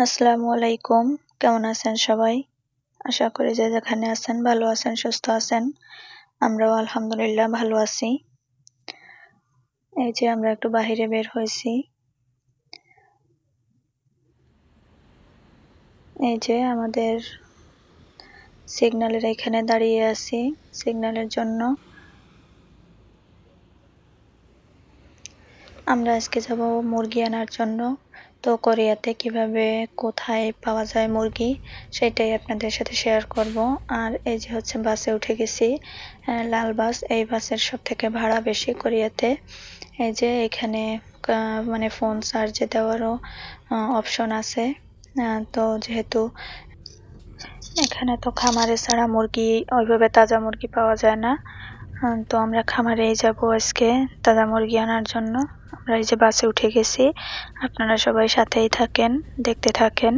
আসসালামু আলাইকুম। কেমন আছেন সবাই? আশা করি যে যেখানে আছেন ভালো আছেন, সুস্থ আছেন। আমরাও আলহামদুলিল্লাহ ভালো আছি। এই যে আমরা একটু বাহিরে বের হয়েছি। এই যে আমাদের সিগন্যালের এখানে দাঁড়িয়ে আছি, সিগন্যালের জন্য। আমরা আজকে যাব মুরগি আনার জন্য। তো কোরিয়াতে কীভাবে কোথায় পাওয়া যায় মুরগি, সেটাই আপনাদের সাথে শেয়ার করব। আর এই যে হচ্ছে বাসে উঠে গেছি লাল বাস, এই বাসের সব থেকে ভাড়া বেশি কোরিয়াতে। এই যে এখানে মানে ফোন চার্জে দেওয়ারও অপশন আছে। তো যেহেতু এখানে তো খামারে ছাড়া মুরগি, ওইভাবে তাজা মুরগি পাওয়া যায় না। তো আমরা খামারেই যাব আজকে, তাজা মুরগি আনার জন্য। আমরা এই যে বাসে উঠে গেছি, আপনারা সবাই সাথেই থাকেন, দেখতে থাকেন।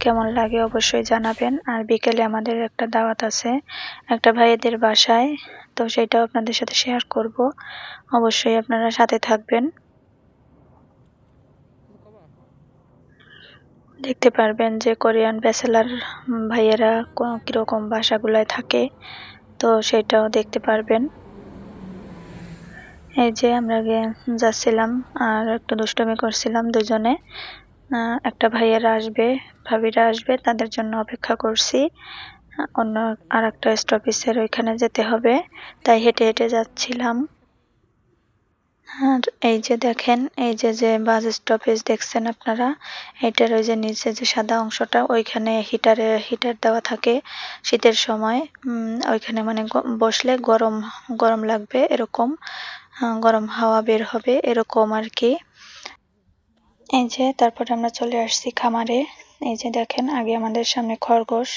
কেমন লাগে অবশ্যই জানাবেন। আর বিকেলে আমাদের একটা দাওয়াত আছে, একটা ভাইয়েদের বাসায়, তো সেটাও আপনাদের সাথে শেয়ার করব। অবশ্যই আপনারা সাথে থাকবেন। দেখতে পারবেন যে কোরিয়ান ব্যাচেলার ভাইয়েরা কীরকম বাসাগুলায় থাকে, তো সেটাও দেখতে পারবেন। এই যে আমরা আগে যাচ্ছিলাম আর একটু দুষ্টমি করছিলাম দুজনে। একটা ভাইয়েরা আসবে, ভাবিরা আসবে, তাদের জন্য অপেক্ষা করছি। অন্য আর একটা স্টপিসের ওইখানে যেতে হবে, তাই হেঁটে হেঁটে যাচ্ছিলাম। আর এই যে দেখেন, এই যে যে বাস স্টপেজ দেখছেন আপনারা এটার ওই যে নিচে যে সাদা অংশটা, ওইখানে হিটারে, হিটার দেওয়া থাকে শীতের সময়। ওইখানে মানে বসলে গরম গরম লাগবে এরকম। গরম হাওয়া বের হবে, এরকম আর কি। এই যে, তারপরে আমরা চলে আসছি খামারে। এই যে দেখেন, আগে আমাদের সামনে খরগোশ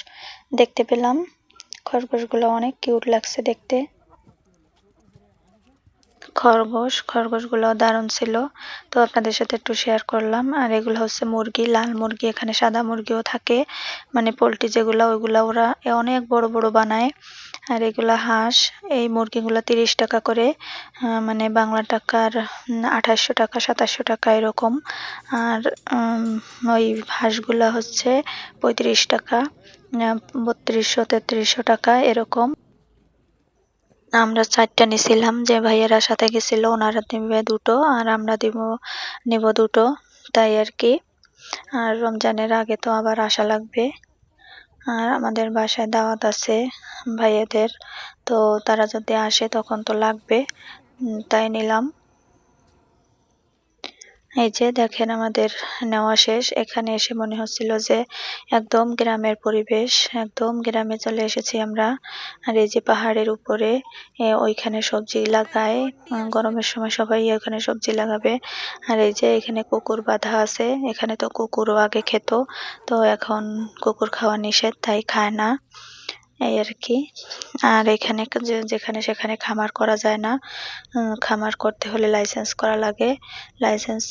দেখতে পেলাম। খরগোশগুলো অনেক কিউট লাগছে দেখতে। খরগোশ, খরগোশগুলো দারুণ ছিল। তো আপনাদের সাথে একটু শেয়ার করলাম। আর এগুলো হচ্ছে মুরগি, লাল মুরগি, এখানে সাদা মুরগিও থাকে। মানে পোলট্রি যেগুলো, ওইগুলো ওরা অনেক বড় বড় বানায়। আর এগুলা হাঁস, এই মুরগিগুলো তিরিশ টাকা করে মানে বাংলা টাকার আঠাশশো টাকা সাতাশশো টাকা এরকম। আর ওই হাঁসগুলো হচ্ছে পঁয়ত্রিশ টাকা বত্রিশশো, তেত্রিশশো টাকা এরকম। আমরা চারটা নিছিলাম, যে ভাইয়েরা সাথে গেছিল, ওনারা দিবে দুটো আর আমরা দিব, নিব দুটো, তাই আর কি। আর রমজানের আগে তো আবার আসা লাগবে। আর আমাদের বাসায় দাওয়াত আছে ভাইয়াদের। তো তারা যদি আসে তখন তো লাগবে। তাই নিলাম। এই যে দেখেন আমাদের নেওয়া শেষ। এখানে এসে মনে হচ্ছিল যে একদম গ্রামের পরিবেশ, একদম গ্রামে চলে এসেছি আমরা। আর এই যে পাহাড়ের উপরে ওইখানে সবজি লাগায়। গরমের সময় সবাই ওখানে সবজি লাগাবে। আর এই যে এখানে কুকুর বাঁধা আছে। এখানে তো কুকুরও আগে খেত, তো এখন কুকুর খাওয়া নিষেধ, তাই খায় না। এই আর কি। আর এখানে যেখানে সেখানে খামার করা যায় না। খামার করতে হলে লাইসেন্স করা লাগে। লাইসেন্স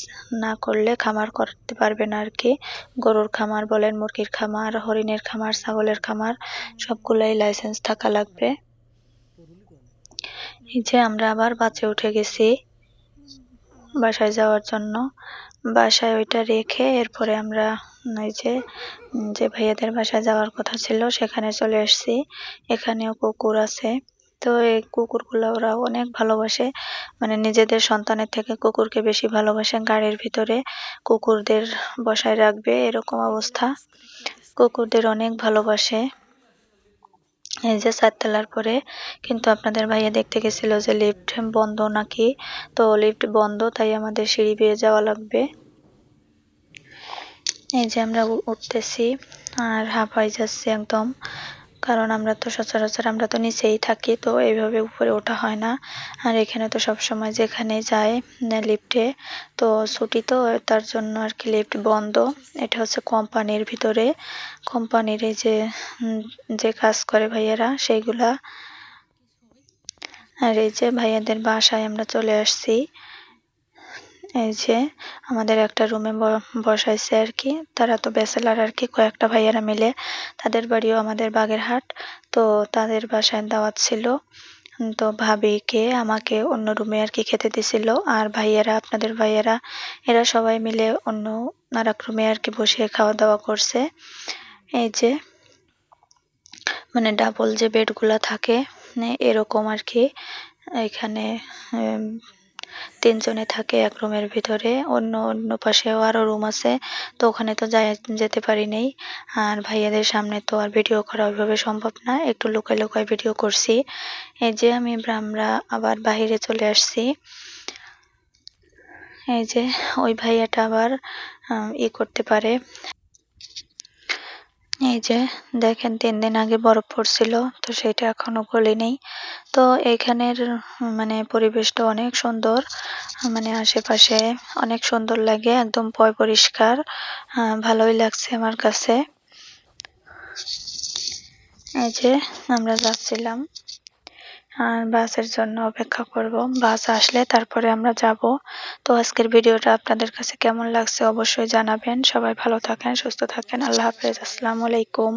না করলে খামার করতে পারবে না আর কি। গরুর খামার বলেন, মুরগির খামার, হরিণের খামার, ছাগলের খামার, সবগুলাই লাইসেন্স থাকা লাগবে। এই যে আমরা আবার বাসে উঠে গেছি বাসায় যাওয়ার জন্য। বাসায় ওইটা রেখে এরপরে আমরা ওই যে যে ভাইয়াদের বাসায় যাওয়ার কথা ছিল, সেখানে চলে এসেছি। এখানেও কুকুর আছে। তো এই কুকুরগুলো ওরা অনেক ভালোবাসে। মানে নিজেদের সন্তানের থেকে কুকুরকে বেশি ভালোবাসে। গাড়ির ভিতরে কুকুরদের বসায় রাখবে, এরকম অবস্থা। কুকুরদের অনেক ভালোবাসে। এই যে চারতলার পরে কিন্তু আপনাদের ভাইয়া দেখতে গেছিল যে লিফট বন্ধ নাকি? তো লিফট বন্ধ, তাই আমাদের সিঁড়ি বেয়ে যাওয়া লাগবে। এই যে আমরা উঠতেছি, আর হাঁপাই যাচ্ছে একদম। কারণ আমরা তো সচরাচর আমরা তো নিচেই থাকি, তো এইভাবে উপরে ওঠা হয় না। আর এখানে তো সব সময় যেখানে যায় লিফটে তো ছুটি তো তার জন্য আর কি লিফট বন্ধ। এটা হচ্ছে কোম্পানির ভিতরে। কোম্পানির এই যে যে কাজ করে ভাইয়েরা, সেইগুলা। আর এই যে ভাইয়াদের বাসায় আমরা চলে আসছি। এই যে আমাদের একটা রুমে বসাইছে আর কি তারা তো ব্যাচেলার আর কি কয়েকটা ভাইয়ারা মিলে। তাদের বাড়িও আমাদের বাগেরহাট। তো তাদের বাসায় দাওয়াত ছিল। তো ভাবিকে, আমাকে অন্য রুমে আর কি খেতে দিছিল। আর ভাইয়েরা, আপনাদের ভাইয়েরা, এরা সবাই মিলে অন্য আর এক রুমে আর কি বসে খাওয়া দাওয়া করছে। এই যে মানে ডাবল যে বেডগুলা থাকে, এরকম আর কি এখানে তিনজনে থাকে এক রুমের ভিতরে, অন্য অন্য পাশেও আরও রুম আছে, তো ওখানে তো যাই, যেতে পারি নাই। আর ভাইয়াদের সামনে তো আর ভিডিও করা ওইভাবে সম্ভব না, একটু লুকাই লুকাই ভিডিও করছি। এই যে আমি আমরা আবার বাহিরে চলে আসছি। এই যে ওই ভাইয়াটা আবার ই করতে পারে। এই যে, দেখেন, তিন দিন আগে বরফ পড়ছিল, তো সেটা এখনও গলেনি তো এখানের মানে পরিবেশটা অনেক সুন্দর। মানে আশেপাশে অনেক সুন্দর লাগে, একদম পয় পরিষ্কার। ভালোই লাগছে আমার কাছে। এই যে, আমরা যাচ্ছিলাম। বাসের জন্য অপেক্ষা করব। বাস আসলে তারপরে আমরা যাব। তো আজকের ভিডিওটা আপনাদের কাছে কেমন লাগছে অবশ্যই জানাবেন। সবাই ভালো থাকেন, সুস্থ থাকেন। আল্লাহ হাফেজ। আসসালামু আলাইকুম।